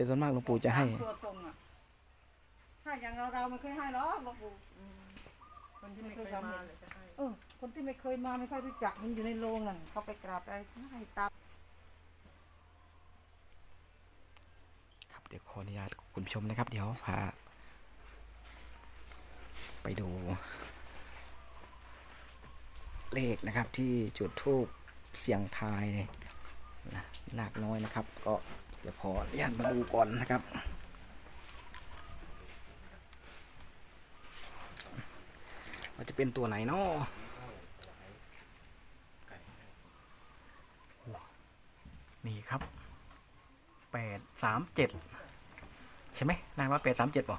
แต่ส่วนมากหลวงปู่จะให้ ตัวตรงอะถ้าอย่างเราเราไม่เคยให้หรอกหลวงปู่คนที่ไม่เคยมาเลยจะให้เออคนที่ไม่เคยมาไม่ค่อยรู้จักมันอยู่ในโรงนั่นเขาไปกราบอะไรให้ตามครับเดี๋ยวขออนุญาตคุณผู้ชมนะครับ เดี๋ยวพาไปดู เลขนะครับที่จุดทูปเสียงทายเนี่ยนะหนักน้อยนะครับ ก็ เดี๋ยวขออนุญาตมาดูก่อนนะครับว่าจะเป็นตัวไหนเนาะนี่ครับแปดสามเจ็ดใช่ไหมนายว่าแปดสามเจ็ดป่ะ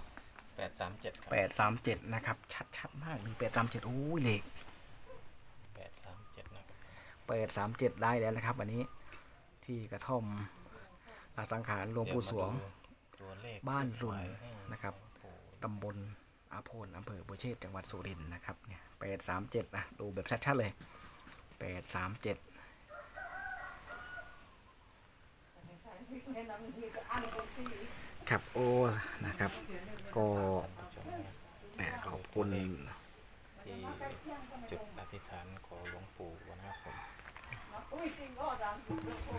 แปดสามเจ็ดครับแปดสามเจ็ดนะครับ ชัดชัดมากเลยแปดสามเจ็ดโอ้ยเลขแปดสามเจ็ดนะครับแปดสามเจ็ดได้แล้วนะครับ วันนี้ที่กระท่อมอา สังขารหลวงปู่สวงเดี๋ยมาดูตัวเลขบ้านรุนที่ปล่อยให้นะครับปู่ตำบลอาโพนอำเภอบัวเชษจังหวัดสุรินทร์นะครับเนี่ยแปดสามเจ็ดนะดูแบบชัดๆเลยแปดสามเจ็ดครับโอ้นะครับ ก็แหมขอบคุณที่จุดอธิษฐานขอหลวงปู่นะครับผม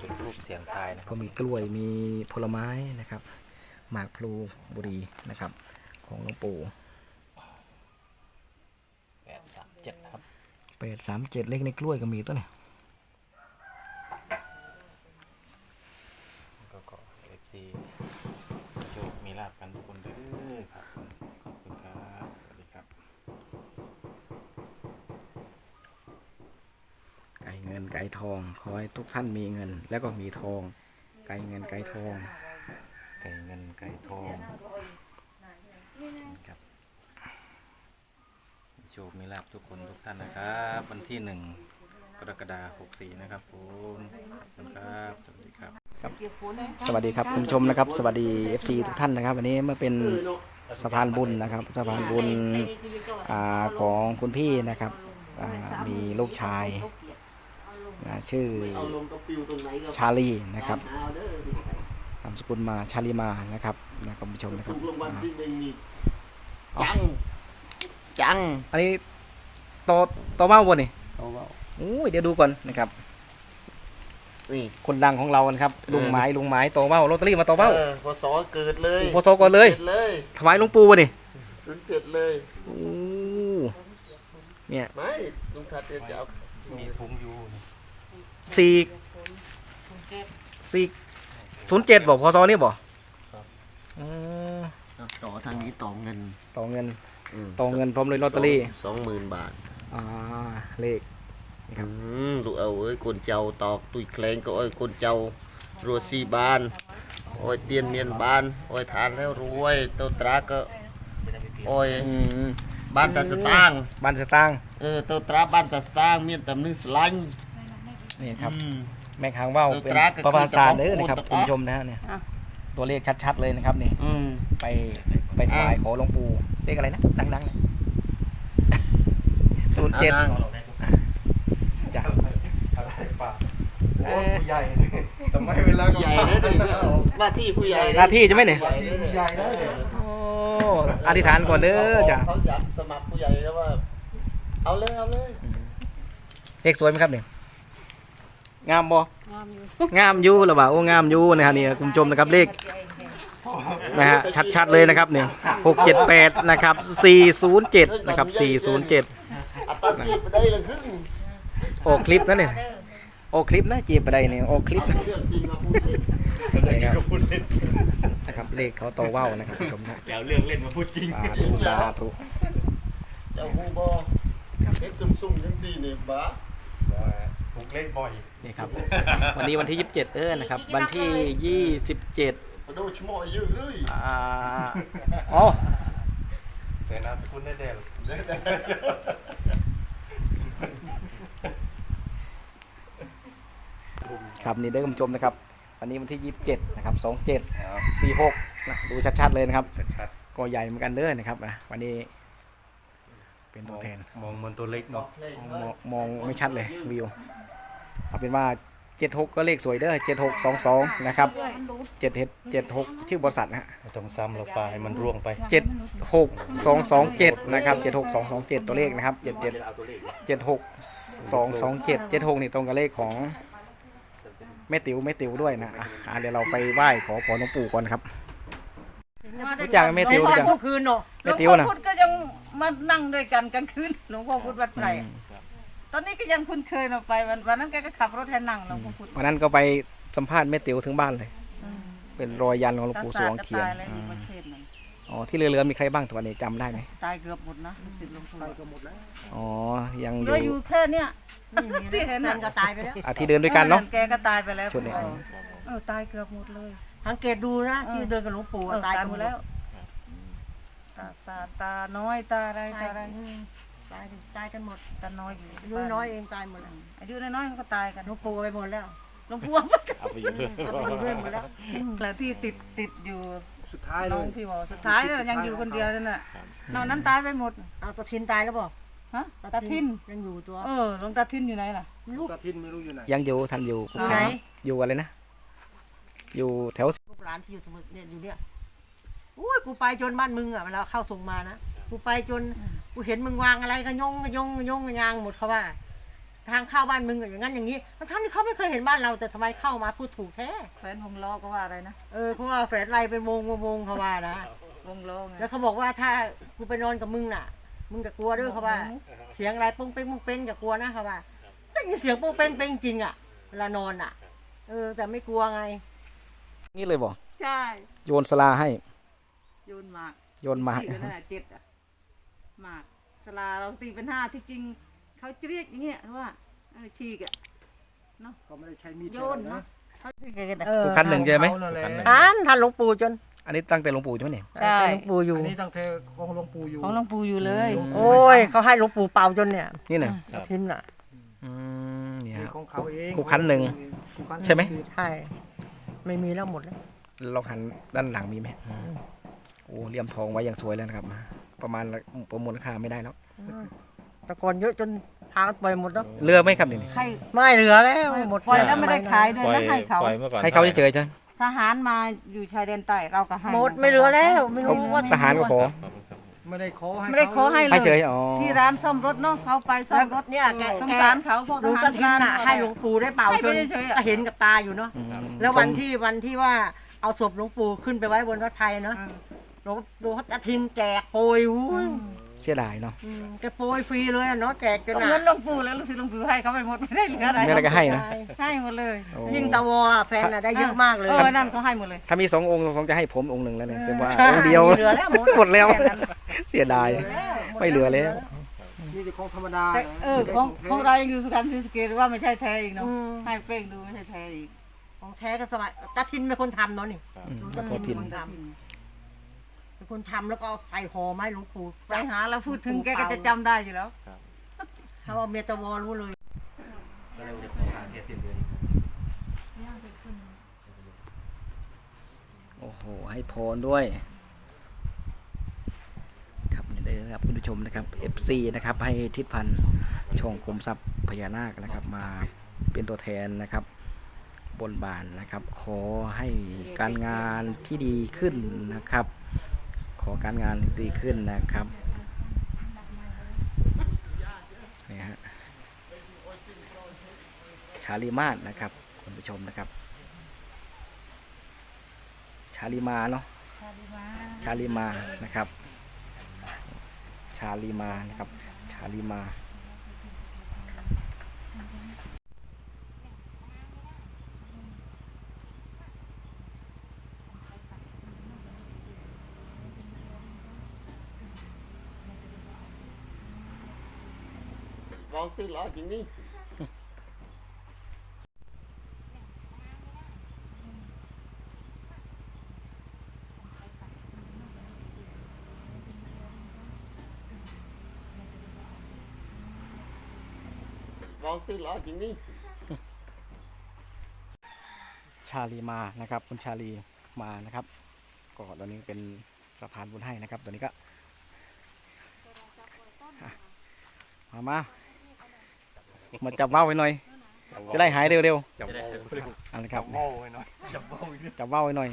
จุดรูปเสียงทายนะคก็รับมีกล้วยมีผลไม้นะครับหมากพลูบุรีนะครับ ของหลวงปู่แปดสามเจ็ดนะครับแปดสามเจ็ดเลขในกล้วยก็มีตัวเนี่ย ก็ขอเอฟซีโชคมีลาบกันทุกคนเด้อครับผมขอบคุณครับสวัสดีครับ ไก่ เงินไก่ทอง ขอให้ทุกท่านมีเงิน แล้วก็มีทอง ไก่เงินไก่ทอง ไก่เงินไก่ทองครับมีโชคมีลาบทุกคนทุกท่านนะครับ วันที่หนึ่งกรกฎาคมหกสี่นะครับผมขอบคุณครับ สวัสดีครับสวัสดีครับคุณผู้ชมนะครับ สวัสดี FC ทุกท่านนะครับ วันนี้เมื่อเป็นสะพานบุญนะครับสะพานบุญอาของคุณพี่นะครับอ่ามีลูกชาย นะชื่อชาลีนะครับนามสกุลมาชาลีมานะครับนะคุณผู้ชมนะครับอ่าจังจังอันนี้โตโตเมาบ่นี่เอาเว้าโอ้ยเดี๋ยวดูก่อนนะครับนี่คนดังของเรานะครับลุงไม้ลุงไม้โตเมาลอตเตอรี่มาโตเมาเออพศเกิดเลยพศก่อนเลยจ็ดเลยถวายหลวงปู่บ่นี่ศูนย์เจ็ดเลยโอ้เนี่ยไม่ลุงทัดจะเอามีพุงอยู่นี่ สี่สี่ศูนย์เจ็ดบอกพศนี่บอกอืม เอาต่อทางนี้ต่อเงิน ต่อเงิน ม ต่อเงินพร้อมเลยลอตเตอรี่ สองหมื่นบาท อ่าเลข อืมลูกเอาเอ้ยคนเจ้าตอกตุยแคลงก็เอ้ยคนเจ้ารัวซีบานโอ้ยเตียนเมียนบานโอ้ยทานแล้วรวยเต้าตราก็โอ้ย อืม บ้านตาสตางค์ บ้านสตางค์ เออเต้าตราบ้านตาสตางค์เมียนตำนึงสลัน นี่ครับอืม แม่ค้างว่าวตัวเป็นตราก็คือประวัติศาสตร์เด้อตะกอนนะครับตะกคุอนณผู้ชมนะฮะเนี่ยตัวเลขชัดๆเลยนะครับนี่ อืม ไปไปถวายขอหลวงปู่เลขอะไรนะดังๆเลยศูนย์เจ็ดอานั่งจ้ะโอ้ผู้ใหญ่ทำไมเวลาผู้ใหญ่เลยดิว่าที่ผู้ใหญ่เลยหน้าที่ใช่ไหมเนี่ยผู้ใหญ่เลยโอ้อธิษฐานก่อนเด้อจ้ะเขาอยากสมัครผู้ใหญ่แล้วว่า เอาเลยเอาเลยเลขสวยไหมครับเนี่ย งามบ่งามอยู่หรือเปล่าโอ้งามอยู่นะฮะนี่คุณผู้ชมนะครับเลขนะฮะชัดๆเลยนะครับเนี่ยหกเจ็ดแปดนะครับสี่ศูนย์เจ็ดนะครับสี่ศูนย์เจ็ดอัตราจีบไปได้เลยครึ่งโอ้คลิปนั่นเนี่ยโอ้คลิปนะจีบไปได้เนี่ยโอ้คลิปนะ เรื่องจริงมาพูดเล่นนะครับนะครับเลขเขาโตว่าวนะครับคุณผู้ชมนะแล้วเรื่องเล่นมาพูดจริงสาธุสาธุเจ้าฮูบอเอ็กซ์ซุ่มซุ่มยังสี่เนี่ยบ้า ถูกเล่นบ่อยนี่ครับ วันนี้วันที่ 27 เออนะครับ วันที่ 27มาดูชะโมอยยืดเลยอ่าอ๋อแต่นามสกุลได้เด่นครับนี่เด้อคุณผู้ชมนะครับ วันนี้วันที่ 27 นะครับ 27 46นะดูชัดๆเลยนะครับ ชัดก็ใหญ่เหมือนกันเด้อนะครับนะวันนี้ เป็นตัวแทนมองมันตัวเล็กเนาะมองมองมองไม่ชัดเลยวิวเอาเป็นว่าเจ็ดหกก็เลขสวยเด้อเจ็ดหกสองสองนะครับเจ็ดเจ็ดเจ็ดหกชื่อบริษัทนะฮะไม่ต้องซ้ำเราไปให้มันร่วงไปเจ็ดหกสองสองเจ็ดนะครับเจ็ดหกสองสองเจ็ดตัวเลขนะครับเจ็ดเจ็ดเจ็ดหกสองสองเจ็ดเจ็ดหกนี่ตรงกับเลขของแม่ติ๋วแม่ติ๋วด้วยนะอะอะเดี๋ยวเราไปไหว้ขอพรหลวงปู่ก่อนครับรู้จักไหมแม่ติ๋วรู้จักทุกคืนเนาะแม่ติ๋วหลวงนะพ่อพุธก็ยัง มานั่งด้วยกันกลางคืนหลวงพ่อพุธวัดไผ่อะตอนนี้ก็ยังคุ้นเคยเราไปวันวันนั้นแกก็ขับรถให้นั่งหลวงพ่อพุธวันนั้นก็ไปสัมภาษณ์แม่ติ๋วถึงบ้านเลย เป็นรอยยันของหลวงปู่สวงเขียนตายแล้วอยู่ประเทศนั้นอ๋อที่เรือๆมีใครบ้างตัวนี้จำได้ไหมตายเกือบหมดนะลูกศิษย์หลวงปู่อ๋อยังอเหลืยู่ออยู่แค่เนี้ยที่เห็นนั่น่ะนก็ตายไปแล้วอะที่เดินด้วยกันเนาะ แกก็ตายไปแล้วชุดนี้เออเออตายเกือบหมดเลย สังเกตดูนะที่เดินกับหลวงปู่เออะอตายตายกันหหมมดดแล้แล้วว ตาตาตาน้อยตาอะไรตาตายอะไรอืมตายตายกันหมดตาน้อยอยู่อายุน้อยเองตายหมดแล้วอายุน้อยๆเขาก็ตายกันหลวงปู่ไปหมดแล้วหลวงปู่เอาไปอยู่ด้วยเอาไปอยู่ด้วยหมดแล้วแล้วที่ติดติดอยู่สุดท้ายเลน้องยพี่บอกสุดท้ายเนี่ยยังอยู่คนเดียวนั่นน่ะนอกนั้นตายไปหมดเอาตะทินตายแล้วบอกฮะตาทินยังอยู่ตัวเออหลวงตาทินอยู่ไหนล่ะ ลูกตาทินไม่รู้อยู่ไหนยังอยู่ทันอยู่อยู่ไหน อยู่อะไรนะ อยู่แถว ลูกหลานที่อยู่สมุทรเนี่ยอยู่เนี่ยอุ้ย กูไปจนบ้านมึงอะเวลาเข้าส่งมานะกูไปจนกูเห็นมึงวางอะไรก็ยงก็ยงก็ยงก็ยางหมดเขาว่า ทางเข้าบ้านมึงอะอย่างนั้นอย่างนี้ทั้งๆที่เขาไม่เคยเห็นบ้านเราแต่ทำไมเข้ามาพูดถูกแท้แฟนวงล้อก็ว่าอะไรนะ เออเขาว่าแฝดไรเป็นวงวงวงเขาว่านะวงล้อไงแล้วเขาบอกว่าถ้ากูไปนอนกับมึงน่ะ มึงจะกลัวด้วยเขาว่า เสียงอะไรปุ้งเป้งปุ้งเป้งจะกลัวนะเขาว่าได้ยินเสียงปุ้งเป้งเป้งจริงอะเวลานอนอะ เออแต่ไม่กลัวไง นี่เลยบอกใช่ โยนสลาให้โยนหมากโยนมาสี่ก็ได้เจ็ดอะหมากสลาเราตีเป็นห้าที่จริงเขาจะเรียกอย่างเงี้ยว่าเออฉีกอะเขาไม่ได้ใช้มีดโยนนะเนาะเขาฉีกกันเออผู้คันหนึ่งใช่ไหมเขานั่นแหละอ่านทันหลวงปู่จนอันนี้ตั้งแต่หลวงปู่ใช่ไหมเนี่ยใช่แต่หลวงปู่อยู่ อันนี้ตั้งแต่ของหลวงปู่อยู่ ของหลวงปู่อยู่เลย โอ้ยเขาให้หลวงปู่เป่าจนเนี่ยนี่เนี่ยทิ้นอะอืมเนี่ยนี่ของเขาเองคู่คันหนึ่งคู่คันนึ่ง ใช่ไหม ใช่ ไม่มีแล้วหมดแล้วลองหันด้านหลังมีไหม อืมโอ้เหลี่ยมทองไว้อย่างสวยแล้วนะครับ ประมาณประมูลค่าไม่ได้แล้วแตะกอนเยอะจนพากันปล่อยหมดแล้วเรือไหมครับนี่ใครไม่เหลือแล้วหมดปล่อยแล้วไม่ได้ขายด้วยปล่อยนะให้เขา ปล่อยเมื่อก่อนให้เขาเฉยๆจ้ะทหารมาอยู่ชายแดนใต้เราก็ให้หมดไม่เหลือแล้วไม่เขารู้ว่าทหารก็ขอไม่ได้ขอให้ไม่ได้ขอให้เลให้ยเฉยอ๋อที่ร้านซ่อมรถเนาะเขาไปซ่อมรถเนี่ยแกสงแกสารเขาพวกหลวงทตาหารทินน่ะให้หลวงปู่ได้เป่าให้จไปนเฉยๆอะก็เห็นกับตาอยู่เนาะอืมแล้ววันที่วันที่ว่าเอาศพหลวงปู่ขึ้นไปไว้บนวัดไทยเนาะ หลวงหลวงตาทินแจกโปรยอุ้ยเสียดายเนาะอืมแกโปรยฟรีเลยอะเนาะแจกจนก็หนาเงินหลวงปู่แล้วลูกศิษย์หลวงปู่ให้เขาไปหมดไม่ได้เหลืออะไร ไม่อะไรก็ให้นะให้หมดเลยโอ้ยิ่งตะวออะแฟนน่ะได้เยอะมากเลยเออนั่นเขาให้หมดเลย ถ้ามีสององค์คงจะให้ผมองค์หนึ่งแล้วเนี่ยจะว่าเออองค์เดียวไม่เหลือแล้วหมดหมดแล้วแค่นั้นเสียดาย ไม่เหลือแล้วนี่แต่ของธรรมดาแต่นะเออของของเรายังอยู่สุพรรณศรีสะเกษว่าไม่ใช่แท้อีกเนาะอืมให้เป้งดูไม่ใช่แท้อีกของแท้ก็สมัยตาทินเป็นคนทำเนาะนี่อืมหลวงขอตาโทษทิทินนเป็นคนทำเป็น คนทำแล้วก็เอาใส่ห่อไม้หลวงปู่ไปหาเราพูดถึงแกก็จะจำได้อยู่แล้วถ้าว่าเมียตะวอรู้เลยโอ้โห ให้พรด้วย ครับนี่เลยนะครับคุณผู้ชมนะครับ FC นะครับ ให้ทิศพันธ์ช่องคมทรัพย์พญานาคนะครับ มาเป็นตัวแทนนะครับ บนบานนะครับ ขอให้การงานที่ดีขึ้นนะครับ ขอการงานที่ดีขึ้นนะครับนี่ฮะชาลีมาศนะครับคุณผู้ชมนะครับ ชาลีมาเนาะชาลีมานะครับ ชาลีมานะครับ ชาลีมา มองสิล้อจริงนี่มองสิล้อจริงนี่ชาลีมานะครับ คุณชาลีมานะครับ ก็ตอนนี้เป็นสะพานบุญให้นะครับตอนนี้ก็ มามา มาจับว่าวไว้หน่อย จะได้หายเร็วจับเบาๆเอาละครับเบาไว้หน่อยจับเบาอีกนิดจับว่าวไว้หน่อย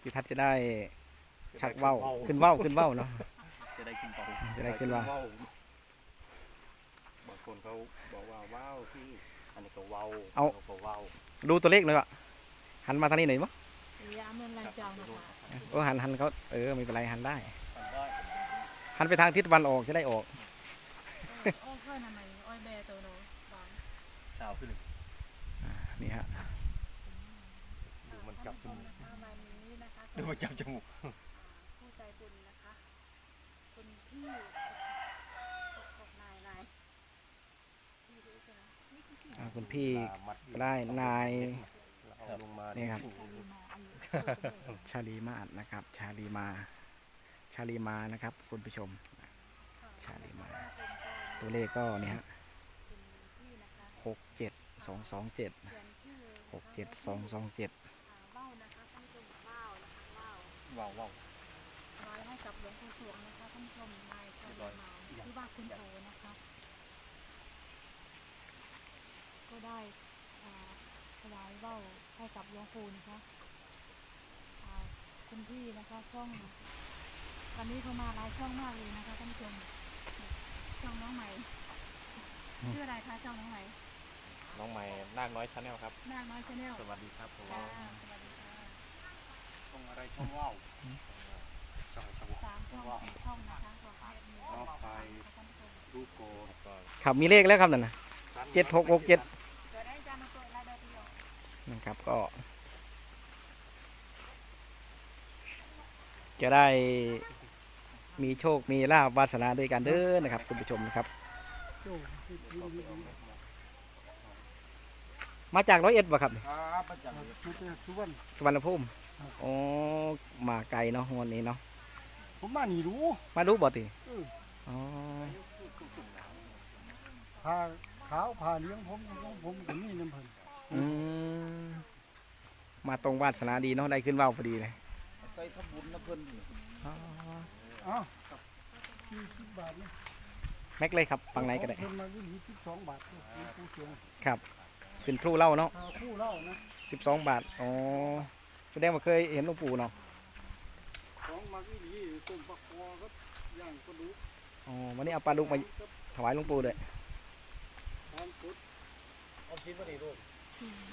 พี่ทัศน์จะได้ชักว่าวขึ้นว่าวขึ้นว่าวเนาะ จะได้ขึ้นเบาจะได้ขึ้นว่าวบางคนเขาบอกว่าว้าวพี่อันนี้ก็ว้าวเอารก็ว้าวดูตัวเลขหน่อยว่ะหันมาทางนี้หน่อยมั้งยาเมืองลานจองนะคะเออหันหันเขาเออไม่เป็นไรหันได้ หันไปทางทิศตะวันออกจะได้ออก โอ้ค่อยทำไมอ้อยแบตัวโนบางสาวขึ้นนี่ฮะดูมันจับจมูกประมาณนี้นะคะดูมันจับจมูกผู้ใจบุญนะคะคุณพี่หกนายนายพี่รู้ใช่ไหมอ่าคุณพี่มัดก็ได้นายเอาลงมานี่ครับมาอายุชาลีมาศนะครับ ชาลีมา ชาลีมานะครับ คุณผู้ชม ชาลีมา ตัวเลขก็เนี่ยฮะหกเจ็ดสองสองเจ็ดเขียนชื่อหกเจ็ดสองสองเจ็ดว่าวนะคะท่านผู้ชมว่าวนะคะว่าวว้าวว้าวถวายให้กับหลวงปู่สวงนะคะท่านผู้ชมนายชาลีมาที่ว่าคุณโอนะคะก็ได้อ่าถวายว่าวให้กับหลวงปู่นะคะอ่าคุณพี่นะคะช่องวันนี้เขามาหลายช่องมากเลยนะคะท่านผู้ชม ช่องน้องใหม่ชื่ออะไรคะช่องน้องใหม่น้องใหม่นาคน้อยชาแนลครับ นางน้อยชาแนลสวัสดีครับผมค่ะสวัสดีค่ะช่องอะไรช่องว้าวช่องช่องสามช่องสี่ช่องนะคะของแอดมินน้องไปท่านผู้ชมรูโกก็ครับมีเลขแล้วครับนั่นนะเจ็ดหกหกเจ็ดเกิดได้จานมาตัวอะไรได้ที่หรอนะครับก็ จะได้ มีโชคมีลาบวาสนาด้วยกันเด้อนะครับ คุณผู้ชมนะครับ มาจากร้อยเอ็ดบ่ครับครับประจักษ์ชุดเนี่ยสุวรรณสวรรณภูมิอ๋อมาไกลเนาะวันนี้เนาะผมมาหนีรู้มาดูบ่ติเอออ๋อพาขาวพาเลี้ยงผมของผมก็มีน้ำเพิ่นอืมมาตรงวาสนาดีเนาะได้ขึ้นว่าวพอดีเลยใส่ทำบุญน้ำเพิ่น อ๋ออ้าวยี่สิบบาทนี่แม็กเลยครับฟังไหนก็ได้เพิ่นมาอยู่ยี่สิบสองบาทนี่ผู้เสียงครับ เป็นครูเล่าเนาะหาคู่เล่านะสิบสองบาท อ๋อ แสดงว่าเคยเห็นหลวงปู่เนาะ ของมักอีหลีต้มปักคอครับย่างกระดูกอ๋อ วันนี้เอาปลาดุกมาถวายหลวงปู่ด้วยทานกดเอาชิ้นมาดิลูก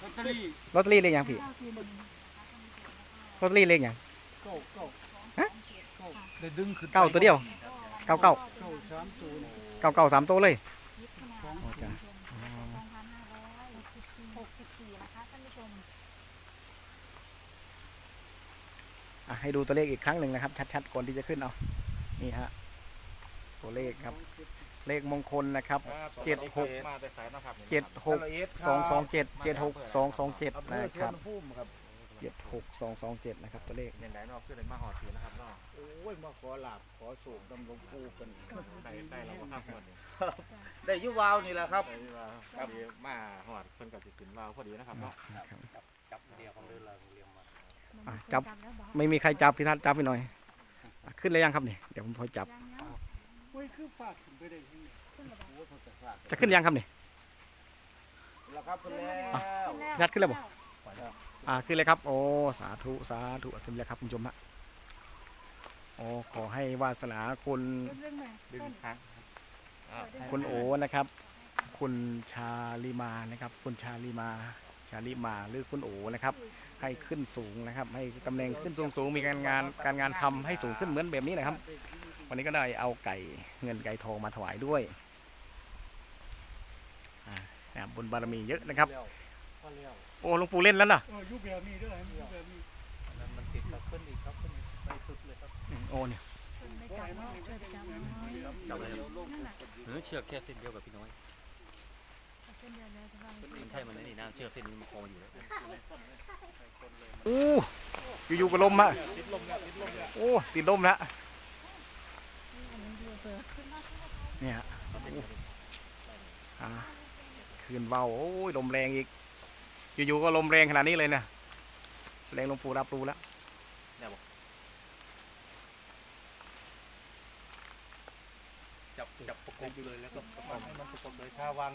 ลอตเตอรี่ลอตเตอรี่เลขยังพี่เก้าคือหนึ่งลอตเตอรี่เลขยังเก้าเก้าฮะเก้า ได้ดึงขึ้นเก้าตัวเดียว เก้าเก้า เก้าสามตัวนี่เก้าเก้าสามตัวเลยยิบขนาดสองโอ้จ้ะสองพันห้าร้อยหกสิบสี่หกสิบสี่นะคะท่านผู้ชม อะให้ดูตัวเลขอีกครั้งหนึ่งนะครับ ชัดๆก่อนที่จะขึ้นเอา นี่ฮะ ตัวเลขครับ เลขมงคลนะครับ เจ็ดหก มาแต่สายนะครับเจ็ดหกสองสองเจ็ดเจ็ดหกสองสองเจ็ดอำเภนะอสควรัรบรณภูมิครับ เจ็ดหกสองสองเจ็ดนะครับตัวเลขเน้นไหนเนอกขึ้นเลยมาหอดถือนะครับเนาะโอ้ยมาขอลาบขอสูบดำหลวงปู่กัน ได้ได้เราก็ข้ามคนนี่ได้ยุวาวนี่แหละครับ ได้ที่ว่าครับมาหอดเพิ่นกับสิขึ้นวาวพอดีนะครับเนาะนะครับจับเดียวของเดินเราเรียงมาอะจับแล้วบอกไม่มีใครจับพี่ทัศน์จับไปหน่อยอะขึ้นเลยยังครับเนี่ยเดี๋ยวผมพอจับยังยังโอ้ยคือฝากขึ้นไปได้ยังไงขึ้นแล้วบอกโอ้ยเขาจะฝากจะขึ้นยังครับเนี่ย แล้วครับคุณแล้วพี่ทัศน์ขึ้นแล้วบอก อ่าขึ้นเลยครับ โอ้สาธุสาธุขึ้นเลยครับคุณผู้ชมฮะโอ้ขอให้วาสนาคุณเรื่องหนึ่งดึงครั้งคุณโอนะครับ คุณชาลิมานะครับ คุณชาลิมา ชาลิมาหรือคุณโอนะครับ ให้ขึ้นสูงนะครับ ให้ตำแหน่งขึ้นสูงสูงมีการงานการงานทำให้สูงขึ้นเหมือนแบบนี้นะครับ วันนี้ก็ได้เอาไก่เงินไก่ทองมาถวายด้วยอ่านะครับบุญบารมีเยอะนะครับพอแล้ว โอ้หลวงปู่เล่นแล้วนะเออยุบแบบนี้ด้วยยุบแบบนี้นั้นมันติดกับขึ้นอีกครับขึ้นไปสุดเลยครับโอ้เนี่ยไม่จับเนาะเกิดจับน้อยจับเลยนั่นแหละหรือเชือกแค่เส้นเดียวกับพี่น้อยเส้นเดียวเลยแต่ว่ามันใช่มันนี่นะเชือกเส้นนี้มันคออยู่แล้วโอ้อยู่ๆก็ลมอะโอ้ติดลมแล้วเนี่ยฮะโอ้อ่าคืนเบาโอ้ยลมแรงอีก อยู่ๆก็ลมแรงขนาดนี้เลยเนี่ยแสดงหลวงปู่รับรู้แล้วจับจับประกบอยู่เลยแล้วก็ประกบให้มันประกบเลยถ้าวาง